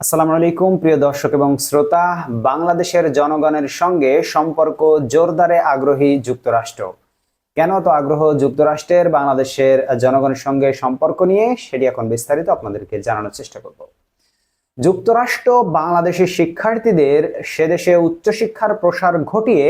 আসসালামু আলাইকুম, প্রিয় দর্শক এবং শ্রোতা। বাংলাদেশের জনগণের সঙ্গে সম্পর্ক জোরদারে আগ্রহী যুক্তরাষ্ট্র। কেন তো আগ্রহ যুক্তরাষ্ট্রের, বাংলাদেশের জনগণের সঙ্গে সম্পর্ক নিয়ে সেটি এখন বিস্তারিত আপনাদেরকে জানানোর চেষ্টা করব। যুক্তরাষ্ট্র বাংলাদেশের শিক্ষার্থীদের, সে দেশে উচ্চশিক্ষার প্রসার ঘটিয়ে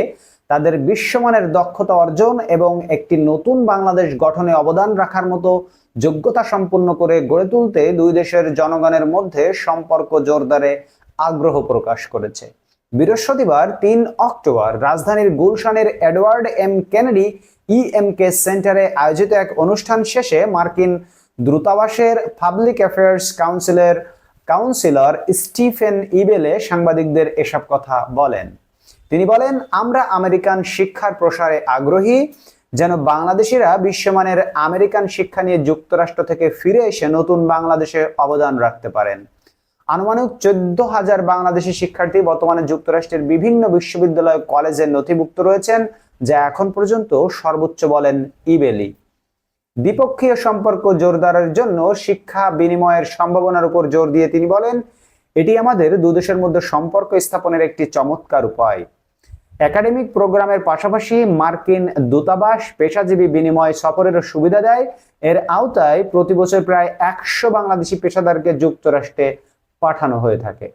তাদের বিশ্বমানের দক্ষতা অর্জন এবং একটি নতুন বাংলাদেশ গঠনে অবদান রাখার মতো যোগ্যতা সম্পন্ন করে গড়ে তুলতে দুই দেশের জনগণের মধ্যে সম্পর্ক জোরদারে আগ্রহ প্রকাশ করেছে। বৃহস্পতিবার তিন অক্টোবর রাজধানীর গুলশানের এডওয়ার্ড এম কেনেডি ইএমকে সেন্টারে আয়োজিত এক অনুষ্ঠান শেষে মার্কিন দূতাবাসের পাবলিক অ্যাফেয়ার্স কাউন্সিলের কাউন্সিলর স্টিফেন ইবেলে সাংবাদিকদের এসব কথা বলেন। তিনি বলেন, আমরা আমেরিকান শিক্ষার প্রসারে আগ্রহী, যেন বাংলাদেশিরা বিশ্বমানের আমেরিকান শিক্ষা নিয়ে যুক্তরাষ্ট্র থেকে ফিরে এসে নতুন বাংলাদেশে অবদান রাখতে পারেন। আনুমানিক চোদ্দ হাজার বাংলাদেশি শিক্ষার্থী বর্তমানে যুক্তরাষ্ট্রের বিভিন্ন বিশ্ববিদ্যালয় কলেজে নথিভুক্ত রয়েছেন, যা এখন পর্যন্ত সর্বোচ্চ বলেন ইবেলি। দ্বিপক্ষীয় সম্পর্ক জোরদারের জন্য শিক্ষা বিনিময়ের সম্ভাবনার উপর জোর দিয়ে তিনি বলেন, এটি আমাদের দুদেশের মধ্যে সম্পর্ক স্থাপনের একটি চমৎকার উপায়। একাডেমিক প্রোগ্রামের পাশাপাশি মার্কিন দূতাবাস পেশাজীবী বিনিময় সফরের সুবিধা দেয়। এর আওতায় প্রতি বছর প্রায় একশো বাংলাদেশি পেশাদারকে যুক্তরাষ্ট্রে পাঠানো হয়ে থাকে।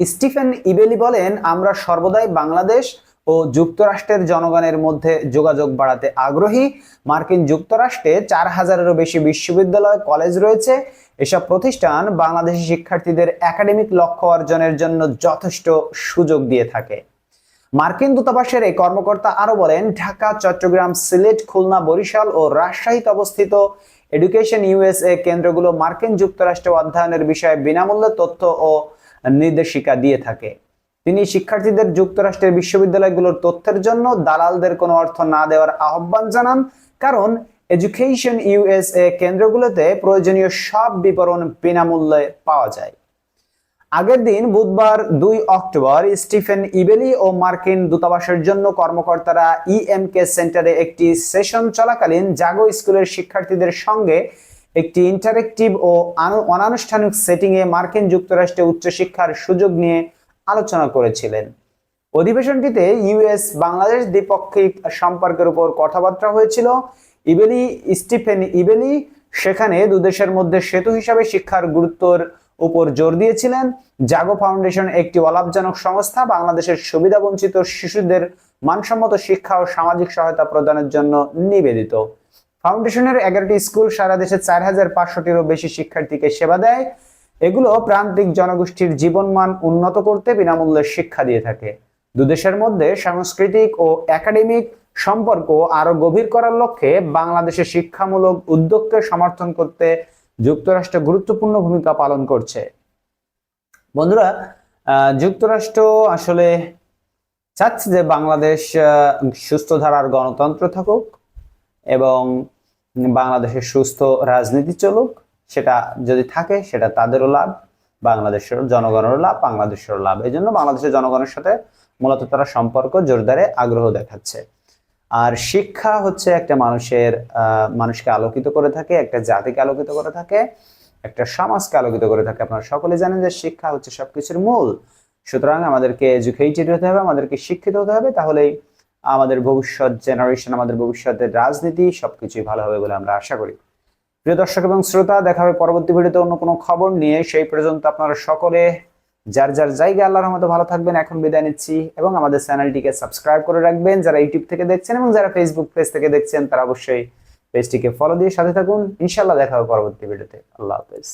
স্টিফেন ইবেলি বলেন, আমরা সর্বদাই বাংলাদেশ ও যুক্তরাষ্ট্রের জনগণের মধ্যে যোগাযোগ বাড়াতে আগ্রহী। মার্কিন যুক্তরাষ্ট্রে চার হাজারেরও বেশি বিশ্ববিদ্যালয়, কলেজ রয়েছে। এসব প্রতিষ্ঠান বাংলাদেশি শিক্ষার্থীদের একাডেমিক লক্ষ্য অর্জনের জন্য যথেষ্ট সুযোগ দিয়ে থাকে। মার্কিন দূতাবাসের এই কর্মকর্তা আরও বলেন, ঢাকা, চট্টগ্রাম, সিলেট, খুলনা, বরিশাল ও রাজশাহীতে অবস্থিত এডুকেশন ইউএসএ কেন্দ্রগুলো মার্কিন যুক্তরাষ্ট্রে অধ্যয়নের বিষয়ে বিনামূল্যে তথ্য ও নির্দেশিকা দিয়ে থাকে। তিনি শিক্ষার্থীদের যুক্তরাষ্ট্রের বিশ্ববিদ্যালয়গুলোর তথ্যের জন্য দালালদের কোনো অর্থ না দেওয়ার আহ্বান জানান, কারণ এডুকেশন ইউএসএ কেন্দ্রগুলোতে প্রয়োজনীয় সব বিবরণ বিনামূল্যে পাওয়া যায়। আগের দিন বুধবার দুই অক্টোবর স্টিফেন ইবেলি ও মার্কিন দূতাবাসের জন্য কর্মকর্তারা ইএমকে সেন্টারে একটি সেশন চলাকালীন জাগো স্কুলের শিক্ষার্থীদের সঙ্গে একটি ইন্টারেক্টিভ ও অনানুষ্ঠানিক সেটিংয়ে মার্কিন যুক্তরাষ্ট্রে উচ্চশিক্ষার সুযোগ নিয়ে আলোচনা করেছিলেন। অধিবেশনটিতে ইউএস বাংলাদেশ দ্বিপক্ষিক সম্পর্কের উপর কথাবার্তা হয়েছিল। ইবেলি স্টিফেন ইবেলি সেখানে দুদেশের মধ্যে সেতু হিসাবে শিক্ষার গুরুত্বর উপর জোর দিয়েছিলেন। জাগো ফাউন্ডেশন একটি অলাভজনক সংস্থা। বাংলাদেশের সুবিধাবঞ্চিত শিশুদের মানসম্মত শিক্ষা ও সামাজিক সহায়তা প্রদানের জন্য নিবেদিত। ফাউন্ডেশনের এগারোটি স্কুল সারা দেশে চার হাজার পাঁচশোটিরও বেশি শিক্ষার্থীকে সেবা দেয়। এগুলো প্রান্তিক জনগোষ্ঠীর জীবনমান উন্নত করতে বিনামূল্যে শিক্ষা দিয়ে থাকে। দুদেশের মধ্যে সাংস্কৃতিক ও একাডেমিক সম্পর্ক আরও গভীর করার লক্ষ্যে বাংলাদেশের শিক্ষামূলক উদ্যোগকে সমর্থন করতে যুক্তরাষ্ট্র গুরুত্বপূর্ণ ভূমিকা পালন করছে। বন্ধুরা যুক্তরাষ্ট্র আসলে চাচ্ছে যে বাংলাদেশ সুস্থ ধারার গণতন্ত্র থাকুক এবং বাংলাদেশের সুস্থ রাজনীতি চলুক। সেটা যদি থাকে, সেটা তাদেরও লাভ বাংলাদেশের জনগণেরও লাভ, বাংলাদেশেরও লাভ। এই জন্য বাংলাদেশের জনগণের সাথে মূলত তারা সম্পর্ক, জোরদারে আগ্রহ দেখাচ্ছে। আর শিক্ষা হচ্ছে একটা মানুষের মানুষকে আলোকিত করে থাকে, একটা জাতিকে আলোকিত করে থাকে, একটা সমাজকে আলোকিত করে থাকে। আপনারা সকলে জানেন যে শিক্ষা হচ্ছে সবকিছুর মূল। সুতরাং আমাদেরকে এডুকেটেড হতে হবে, আমাদেরকে শিক্ষিত হতে হবে, তাহলেই আমাদের ভবিষ্যৎ জেনারেশন আমাদের ভবিষ্যতের রাজনীতি সবকিছুই ভালো হবে বলে আমরা আশা করি। প্রিয় দর্শক এবং শ্রোতা, দেখা হবে পরবর্তী ভিডিওতে অন্য কোনো খবর নিয়ে। সেই পর্যন্ত আপনারা সকলে যার যার জায়গায় আল্লাহর রহমতে ভালো থাকবেন, এখন বিদায় নিচ্ছি। এবং আমাদের চ্যানেলটিকে সাবস্ক্রাইব করে রাখবেন। যারা ইউটিউব থেকে দেখছেন এবং যারা ফেসবুক পেজ থেকে দেখছেন, তারা অবশ্যই পেজটিকে ফলো দিয়ে সাথে থাকুন। ইনশাল্লাহ দেখা হবে পরবর্তী ভিডিওতে। আল্লাহ হাফেজ।